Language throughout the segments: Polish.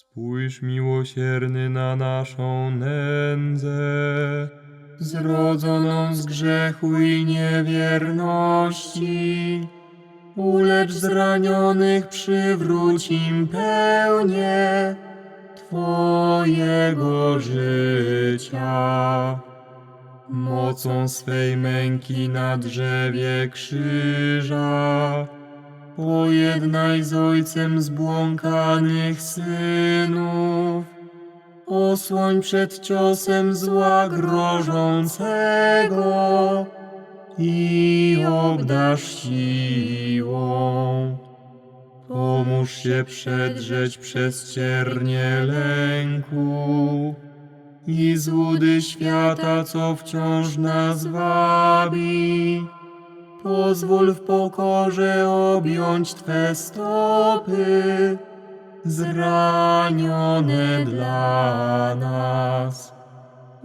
Spójrz miłosierny na naszą nędzę, zrodzoną z grzechu i niewierności. Ulecz zranionych, przywróć im pełnię Twojego życia. Mocą swej męki na drzewie krzyża Pojednaj z ojcem zbłąkanych synów. Osłoń przed ciosem zła grożącego i obdasz siłą. Pomóż się przedrzeć przez ciernie lęku i złudy świata, co wciąż nas wabi. Pozwól w pokorze objąć Twe stopy, zranione dla nas.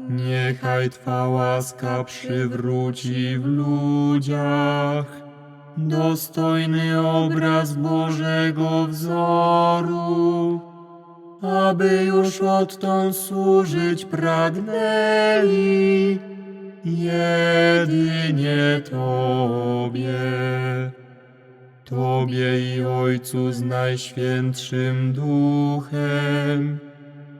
Niechaj Twa łaska przywróci w ludziach dostojny obraz Bożego wzoru, aby już odtąd służyć pragnęli jedynie Tobie. Tobie i Ojcu z Najświętszym Duchem,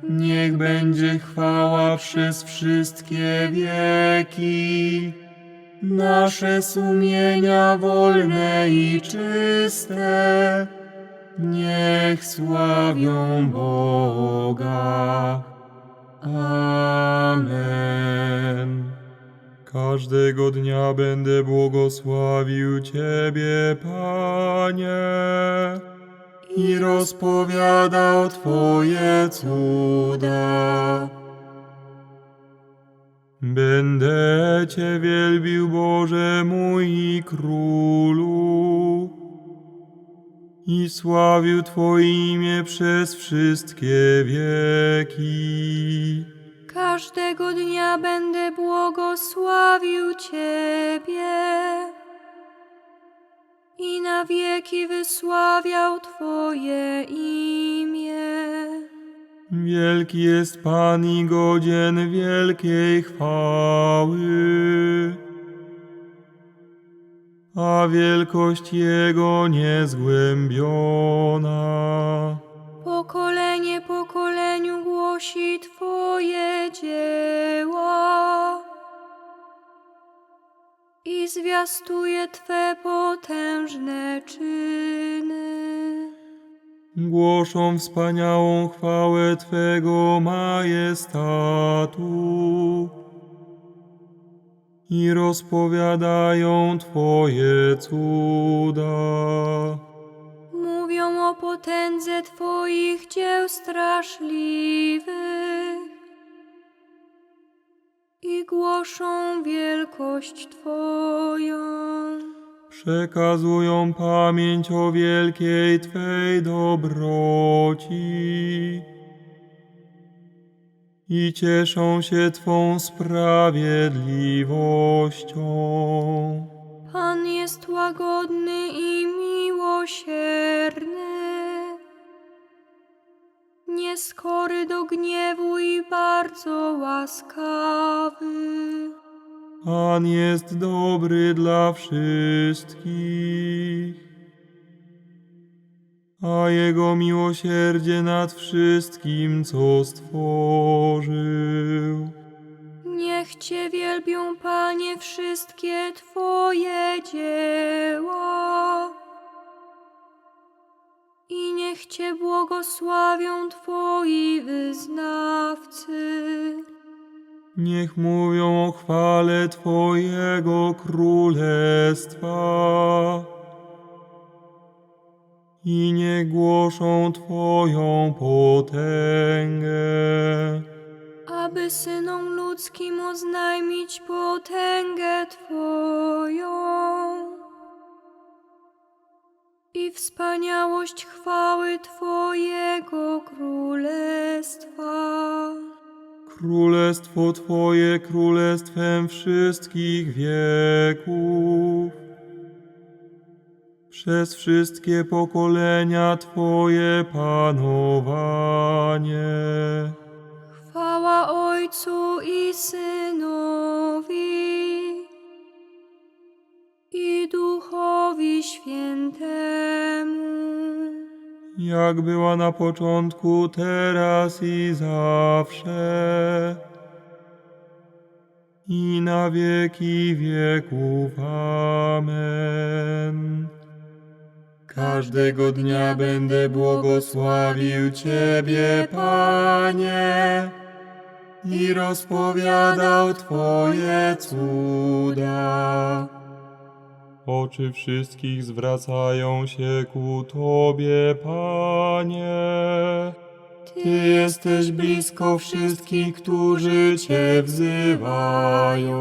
niech będzie chwała przez wszystkie wieki. Nasze sumienia wolne i czyste, niech sławią Boga. Amen. Każdego dnia będę błogosławił Ciebie, Panie, i rozpowiadał Twoje cuda. Będę Cię wielbił, Boże mój i Królu, i sławił Twoje imię przez wszystkie wieki. Każdego dnia będę błogosławił Ciebie i na wieki wysławiał Twoje imię. Wielki jest Pan i godzien wielkiej chwały, a wielkość Jego niezgłębiona. Pokolenie pokoleniu głosi Twoje dzieła i zwiastuje Twe potężne czyny. Głoszą wspaniałą chwałę Twego majestatu i rozpowiadają Twoje cuda. Potędze Twoich dzieł straszliwych i głoszą wielkość Twoją. Przekazują pamięć o wielkiej Twej dobroci i cieszą się Twą sprawiedliwością. Pan jest łagodny i miłosierny, nieskory do gniewu i bardzo łaskawy. Pan jest dobry dla wszystkich, a Jego miłosierdzie nad wszystkim, co stworzył. Niech Cię wielbią, Panie, wszystkie Twoje dzieła. I niech Cię błogosławią Twoi wyznawcy. Niech mówią o chwale Twojego królestwa i nie głoszą Twoją potęgę. aby synom ludzkim oznajmić potęgę Twoją i wspaniałość chwały Twojego królestwa. Królestwo Twoje królestwem wszystkich wieków. Przez wszystkie pokolenia Twoje panowanie. Chwała Ojcu i Synowi i Duchowi Świętemu. Jak była na początku, teraz i zawsze, i na wieki wieków. Amen. Każdego dnia będę błogosławił Ciebie, Panie, i rozpowiadał Twoje cuda. Oczy wszystkich zwracają się ku Tobie, Panie. Ty jesteś blisko wszystkich, którzy Cię wzywają.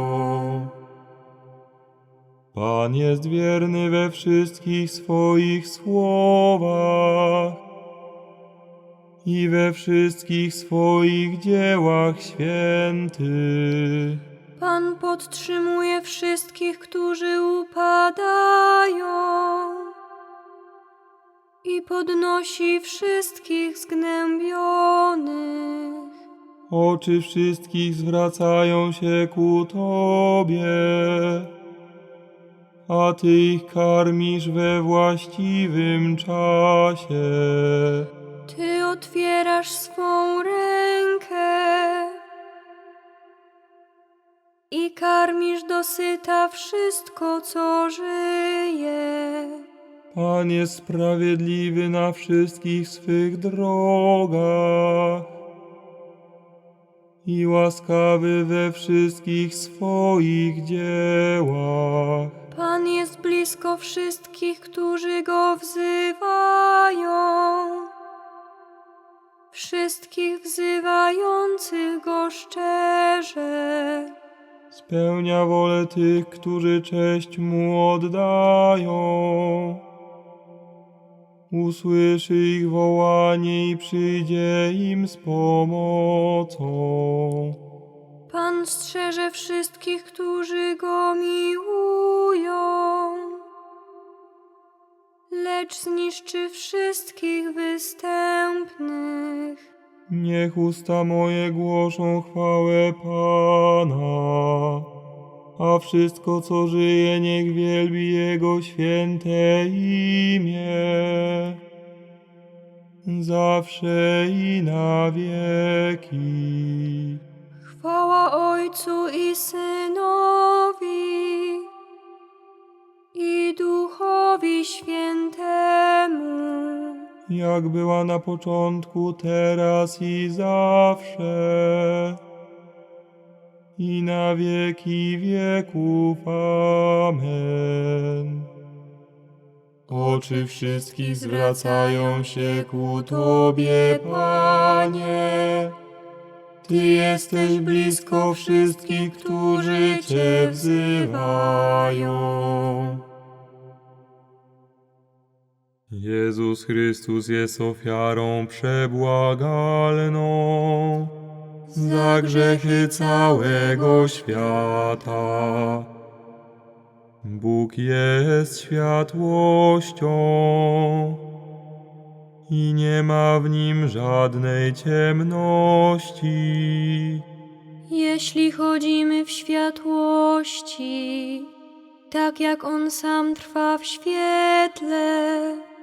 Pan jest wierny we wszystkich swoich słowach i we wszystkich swoich dziełach świętych. Pan podtrzymuje wszystkich, którzy upadają i podnosi wszystkich zgnębionych. Oczy wszystkich zwracają się ku Tobie, a Ty ich karmisz we właściwym czasie. Ty otwierasz swą rękę i karmisz dosyta wszystko, co żyje. Pan jest sprawiedliwy na wszystkich swych drogach i łaskawy we wszystkich swoich dziełach. Pan jest blisko wszystkich, którzy go wzywają. Wszystkich wzywających go szczerze. Spełnia wolę tych, którzy cześć mu oddają. Usłyszy ich wołanie i przyjdzie im z pomocą. Pan strzeże wszystkich, którzy go miłują, lecz zniszczy wszystkich występnych. Niech usta moje głoszą chwałę Pana, a wszystko, co żyje, niech wielbi Jego święte imię, zawsze i na wieki. Chwała Ojcu i Synowi i Duchowi Świętemu. Jak była na początku, teraz i zawsze, i na wieki wieków. Amen. Oczy wszystkich zwracają się ku Tobie, Panie. Ty jesteś blisko wszystkich, którzy Cię wzywają. Jezus Chrystus jest ofiarą przebłagalną za grzechy całego świata. Bóg jest światłością i nie ma w nim żadnej ciemności. Jeśli chodzimy w światłości, tak jak On sam trwa w świetle,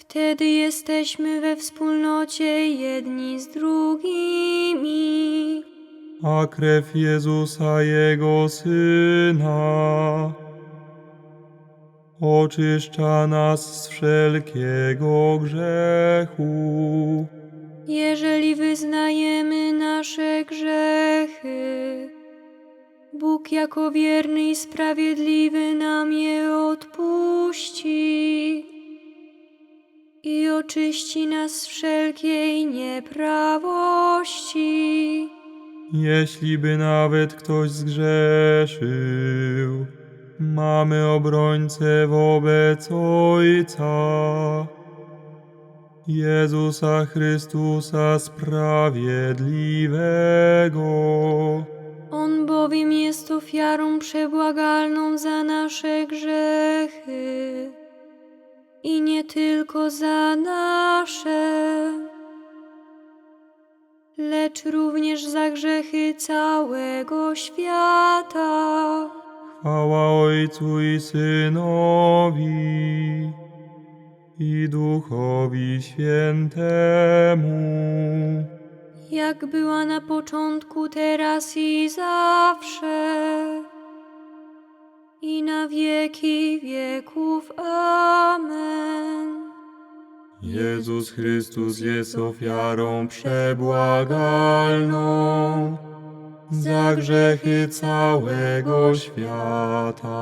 wtedy jesteśmy we wspólnocie jedni z drugimi. a krew Jezusa Jego Syna oczyszcza nas z wszelkiego grzechu. Jeżeli wyznajemy nasze grzechy, Bóg jako wierny i sprawiedliwy nam je odpuści i oczyści nas z wszelkiej nieprawości. Jeśli by nawet ktoś zgrzeszył, mamy obrońcę wobec Ojca. Jezusa Chrystusa Sprawiedliwego. On bowiem jest ofiarą przebłagalną za nasze grzechy i nie tylko za nasze, lecz również za grzechy całego świata. Chwała Ojcu i Synowi i Duchowi Świętemu. jak była na początku, teraz i zawsze, i na wieki wieków. Amen. Jezus Chrystus jest ofiarą przebłagalną za grzechy całego świata.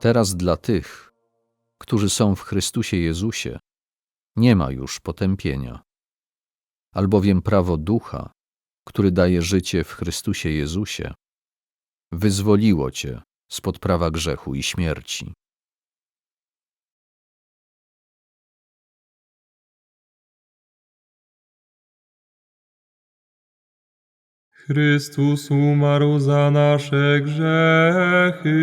Teraz dla tych, którzy są w Chrystusie Jezusie, nie ma już potępienia. Albowiem prawo ducha, który daje życie w Chrystusie Jezusie, wyzwoliło cię spod prawa grzechu i śmierci. Chrystus umarł za nasze grzechy,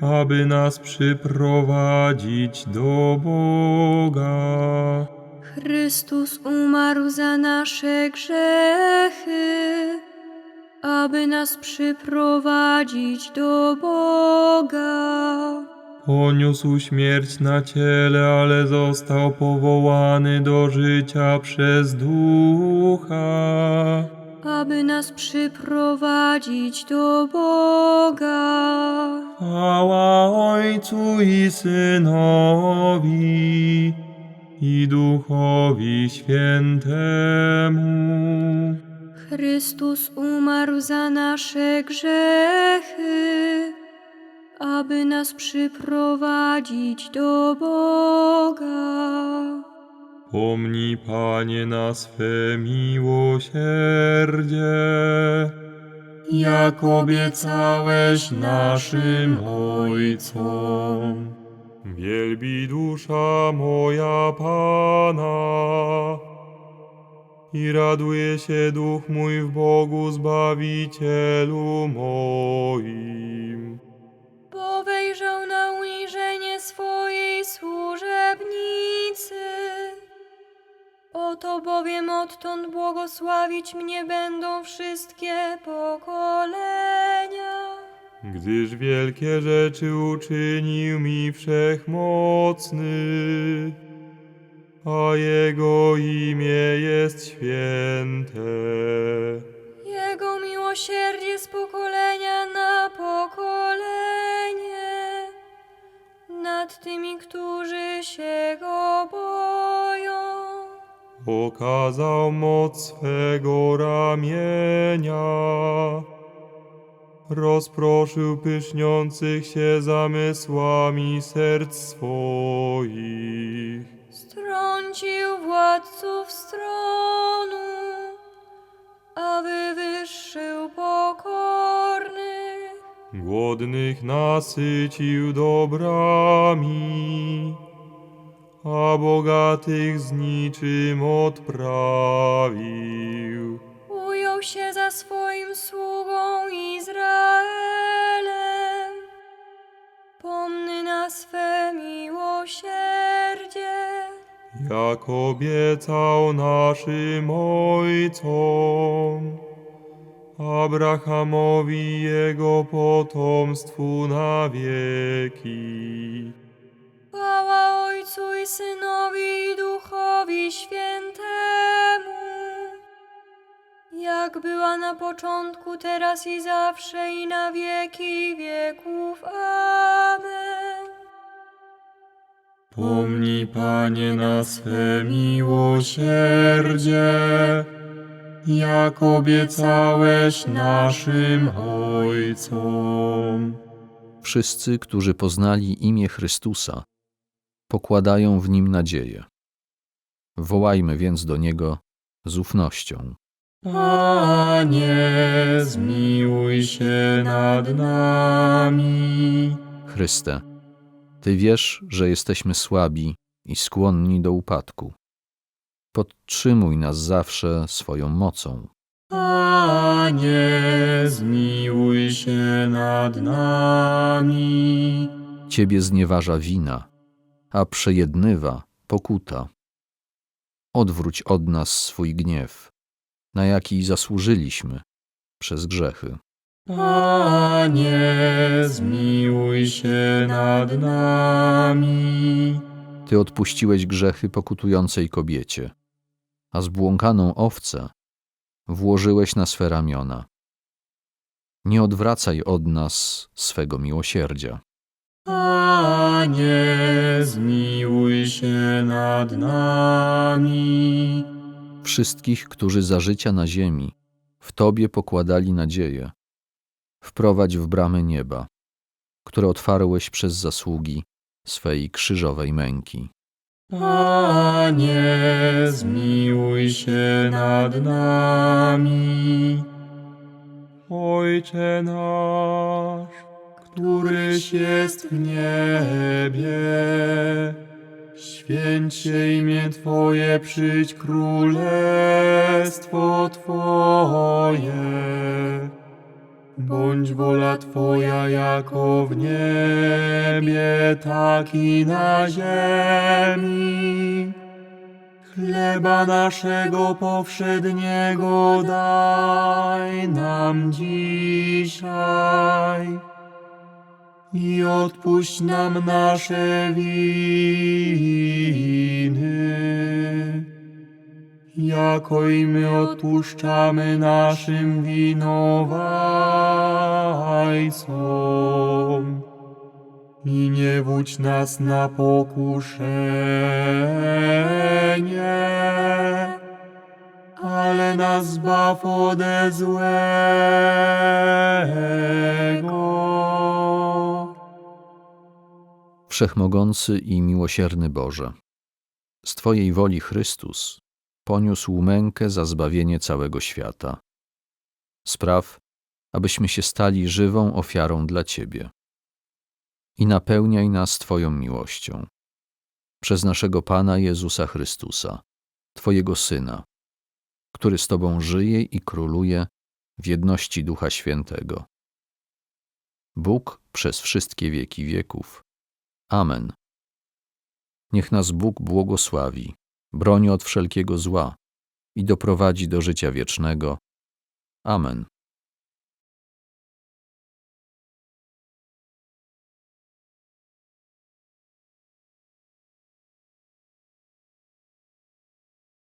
aby nas przyprowadzić do Boga. Chrystus umarł za nasze grzechy, aby nas przyprowadzić do Boga. Poniósł śmierć na ciele, ale został powołany do życia przez ducha. aby nas przyprowadzić do Boga. Chwała Ojcu i Synowi i Duchowi Świętemu. Chrystus umarł za nasze grzechy, aby nas przyprowadzić do Boga. Pomnij, Panie, na swe miłosierdzie, jak obiecałeś naszym Ojcom. Wielbi dusza moja Pana i raduje się duch mój w Bogu Zbawicielu moim. Bo wejrzał na uniżenie swojej służebnicy. Oto bowiem odtąd błogosławić mnie będą wszystkie pokolenia. Gdyż wielkie rzeczy uczynił mi wszechmocny, a Jego imię jest święte. Jego miłosierdzie z pokolenia na pokolenie nad tymi, którzy się go boją. Okazał moc swego ramienia, rozproszył pyszniących się zamysłami serc swoich. Strącił władców stronu, a wywyższył pokornych. Głodnych nasycił dobrami, a bogatych z niczym odprawił. Ujął się za swoim sługą Izraelem. Pomny na swe miłosierdzie. Jak obiecał naszym ojcom, Abrahamowi jego potomstwu na wieki. Chwała Ojcu i Synowi i Duchowi Świętemu. Jak była na początku, teraz i zawsze i na wieki wieków. Amen. Pomnij, Panie, na swe miłosierdzie, jak obiecałeś naszym ojcom. Wszyscy, którzy poznali imię Chrystusa, pokładają w nim nadzieję. Wołajmy więc do Niego z ufnością. Panie, zmiłuj się nad nami. Chryste, Ty wiesz, że jesteśmy słabi i skłonni do upadku. Podtrzymuj nas zawsze swoją mocą. Panie, zmiłuj się nad nami. Ciebie znieważa wina, a przejednywa pokuta. Odwróć od nas swój gniew, na jaki zasłużyliśmy przez grzechy. Panie, zmiłuj się nad nami. Ty odpuściłeś grzechy pokutującej kobiecie, a zbłąkaną owcę włożyłeś na swe ramiona. Nie odwracaj od nas swego miłosierdzia. Panie, zmiłuj się nad nami. Wszystkich, którzy za życia na ziemi w Tobie pokładali nadzieję, wprowadź w bramy nieba, które otwarłeś przez zasługi swej krzyżowej męki. Panie, zmiłuj się nad nami. Ojcze nasz, któryś jest w niebie, święć się imię Twoje, przyjdź królestwo Twoje. Bądź wola Twoja jako w niebie, tak i na ziemi. Chleba naszego powszedniego daj nam dzisiaj. I odpuść nam nasze winy, jako i my odpuszczamy naszym winowajcom. I nie wódź nas na pokuszenie, ale nas zbaw ode złego. Wszechmogący i miłosierny Boże, z Twojej woli Chrystus poniósł mękę za zbawienie całego świata. Spraw, abyśmy się stali żywą ofiarą dla Ciebie. I napełniaj nas Twoją miłością. Przez naszego Pana Jezusa Chrystusa, Twojego Syna, który z Tobą żyje i króluje w jedności Ducha Świętego. Bóg przez wszystkie wieki wieków. Amen. Niech nas Bóg błogosławi, broni od wszelkiego zła i doprowadzi do życia wiecznego. Amen.